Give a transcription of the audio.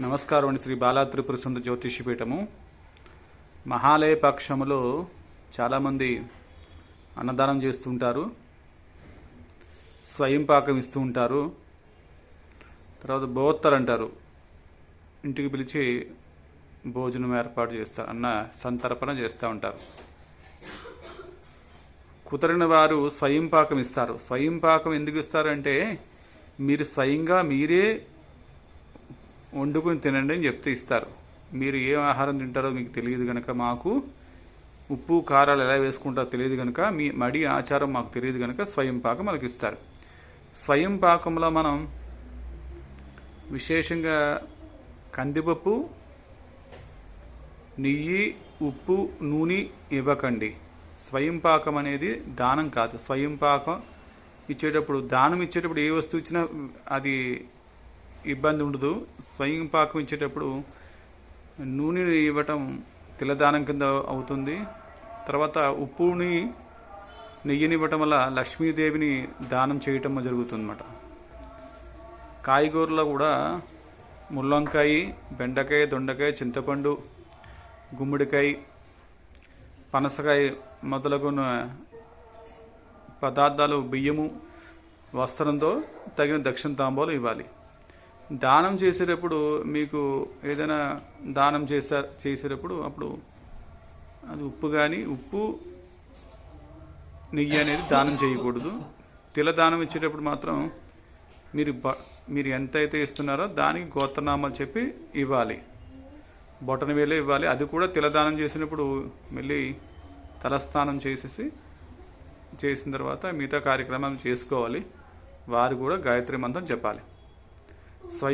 నమస్కారం అండి శ్రీ బాలా త్రిపుర సుందర జ్యోతిష్యపీఠము. మహాలయ పక్షములో చాలామంది అన్నదానం చేస్తుంటారు. స్వయం పాకం ఇస్తూ ఉంటారు. తర్వాత బోత్తలు అంటారు. ఇంటికి పిలిచి భోజనం ఏర్పాటు చేస్తారు అన్న సంతర్పణ చేస్తూ ఉంటారు. కుదరిన వారు స్వయం పాకం ఇస్తారు. స్వయం పాకం ఎందుకు ఇస్తారంటే మీరు స్వయంగా మీరే వండుకొని తినండి అని చెప్తే ఇస్తారు. మీరు ఏ ఆహారం తింటారో మీకు తెలియదు కనుక మాకు ఉప్పు కారాలు ఎలా వేసుకుంటారో తెలియదు కనుక మీ మడి ఆచారం మాకు తెలియదు కనుక స్వయం పాకం మనకి ఇస్తారు. స్వయం పాకంలో మనం విశేషంగా కందిపప్పు నెయ్యి ఉప్పు నూనె ఇవ్వకండి. స్వయం పాకం అనేది దానం కాదు. స్వయం పాకం ఇచ్చేటప్పుడు దానం ఇచ్చేటప్పుడు ఏ వస్తువు ఇచ్చినా అది ఇబ్బంది ఉండదు. స్వయం పాకం ఇచ్చేటప్పుడు నూనె ఇవ్వటం తిలదానం కింద అవుతుంది. తర్వాత ఉప్పుని నెయ్యిని ఇవ్వటం వల్ల లక్ష్మీదేవిని దానం చేయటం జరుగుతుందన్నమాట. కాయగూరలో కూడా ముల్లంకాయ బెండకాయ దొండకాయ చింతపండు గుమ్మడికాయ పనసకాయ మొదలగున పదార్థాలు బియ్యము వస్త్రంతో తగిన దక్షిణ తాంబాలు ఇవ్వాలి. దానం చేసేటప్పుడు మీకు ఏదైనా దానం చేసా చేసేటప్పుడు అప్పుడు అది ఉప్పు కానీ ఉప్పు నెయ్యి అనేది దానం చేయకూడదు. తిల దానం ఇచ్చేటప్పుడు మాత్రం మీరు బ మీరు ఎంత అయితే ఇస్తున్నారో దానికి గోత్రనామాలు చెప్పి ఇవ్వాలి. బొటన వేలే ఇవ్వాలి. అది కూడా తిలదానం చేసినప్పుడు మళ్ళీ తలస్నానం చేసేసి చేసిన తర్వాత మిగతా కార్యక్రమాలు చేసుకోవాలి. వారు కూడా గాయత్రి మంత్రం చెప్పాలి స్వయం